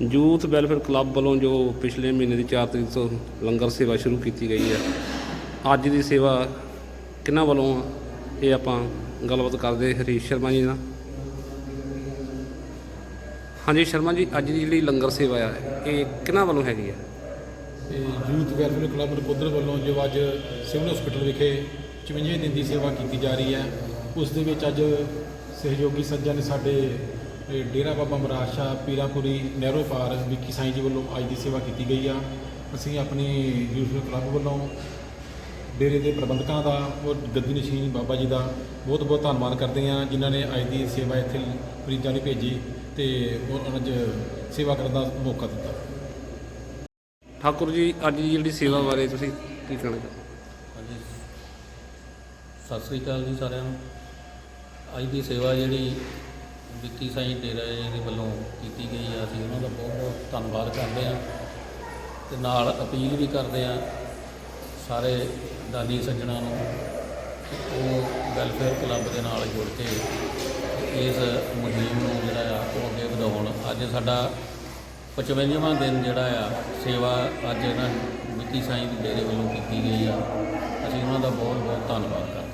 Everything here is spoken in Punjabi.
ਯੂਥ ਵੈਲਫੇਅਰ ਕਲੱਬ ਵੱਲੋਂ ਜੋ ਪਿਛਲੇ ਮਹੀਨੇ ਦੀ 4 ਤਰੀਕ ਤੋਂ ਲੰਗਰ ਸੇਵਾ ਸ਼ੁਰੂ ਕੀਤੀ ਗਈ ਹੈ, ਅੱਜ ਦੀ ਸੇਵਾ ਕਿਹਨਾਂ ਵੱਲੋਂ ਆ? ਇਹ ਆਪਾਂ ਗੱਲਬਾਤ ਕਰਦੇ ਹਰੀਸ਼ ਸ਼ਰਮਾ ਜੀ ਨਾਲ। ਹਾਂਜੀ ਸ਼ਰਮਾ ਜੀ, ਅੱਜ ਦੀ ਜਿਹੜੀ ਲੰਗਰ ਸੇਵਾ ਆ, ਇਹ ਕਿਹਨਾਂ ਵੱਲੋਂ ਹੈਗੀ ਆ? ਤੇ ਯੂਥ ਵੈਲਫੇਅਰ ਕਲੱਬ ਨਕੋਦਰ ਵੱਲੋਂ ਜੋ ਅੱਜ ਸਿਵਲ ਹਸਪੀਟਲ ਵਿਖੇ 54 ਦਿਨ ਦੀ ਸੇਵਾ ਕੀਤੀ ਜਾ ਰਹੀ ਹੈ। ਉਸ ਦੇ ਵਿੱਚ ਅੱਜ ਸਹਿਯੋਗੀ ਸੱਜਣ ਸਾਡੇ ਇਹ ਡੇਰਾ ਬਾਬਾ ਮਹਾਰਾਜ ਸ਼ਾਹ ਪੀਰਾਪੁਰੀ ਨਹਿਰੋ ਪਾਰ ਵਿੱਕੀ ਸਾਈਂ ਜੀ ਵੱਲੋਂ ਅੱਜ ਦੀ ਸੇਵਾ ਕੀਤੀ ਗਈ ਆ। ਅਸੀਂ ਆਪਣੀ ਯੂਥ ਕਲੱਬ ਵੱਲੋਂ ਡੇਰੇ ਦੇ ਪ੍ਰਬੰਧਕਾਂ ਦਾ ਔਰ ਗੱਦੀ ਨਸ਼ੀਨ ਬਾਬਾ ਜੀ ਦਾ ਬਹੁਤ ਬਹੁਤ ਧੰਨਵਾਦ ਕਰਦੇ ਹਾਂ ਜਿਨ੍ਹਾਂ ਨੇ ਅੱਜ ਦੀ ਸੇਵਾ ਇੱਥੇ ਮਰੀਜ਼ਾਂ ਨੂੰ ਭੇਜੀ ਤੇ ਉਹ ਉਹਨਾਂ 'ਚ ਸੇਵਾ ਕਰਨ ਦਾ ਮੌਕਾ ਦਿੱਤਾ। ਠਾਕੁਰ ਜੀ ਅੱਜ ਦੀ ਜਿਹੜੀ ਸੇਵਾ ਬਾਰੇ ਤੁਸੀਂ ਕੀ ਕਹਿਣਾ ਚਾਹੋਗੇ? ਹਾਂਜੀ। ਸਤਿ ਸ੍ਰੀ ਅਕਾਲ ਜੀ ਸਾਰਿਆਂ ਨੂੰ। ਅੱਜ ਦੀ ਸੇਵਾ ਜਿਹੜੀ ਵਿੱਕੀ ਸਾਈ ਡੇਰਾ ਜੀ ਦੇ ਵੱਲੋਂ ਕੀਤੀ ਗਈ ਆ। ਅਸੀਂ ਉਹਨਾਂ ਦਾ ਬਹੁਤ ਬਹੁਤ ਧੰਨਵਾਦ ਕਰਦੇ ਹਾਂ ਤੇ ਨਾਲ ਅਪੀਲ ਵੀ ਕਰਦੇ ਹਾਂ ਸਾਰੇ ਦਾਨੀ ਸੱਜਣਾਂ ਨੂੰ ਉਹ ਵੈਲਫੇਅਰ ਕਲੱਬ ਦੇ ਨਾਲ ਜੁੜ ਕੇ ਇਸ ਮੁਹਿੰਮ ਨੂੰ ਜਿਹੜਾ ਆ ਉਹ ਅੱਗੇ ਵਧਾਉਣ। ਅੱਜ ਸਾਡਾ 55ਵਾਂ ਦਿਨ ਜਿਹੜਾ ਆ, ਸੇਵਾ ਅੱਜ ਇਹਨਾਂ ਵਿੱਕੀ ਸਾਈ ਦੇ ਡੇਰੇ ਵੱਲੋਂ ਕੀਤੀ ਗਈ ਆ। ਅਸੀਂ ਉਹਨਾਂ ਦਾ ਬਹੁਤ ਬਹੁਤ ਧੰਨਵਾਦ ਕਰਦੇ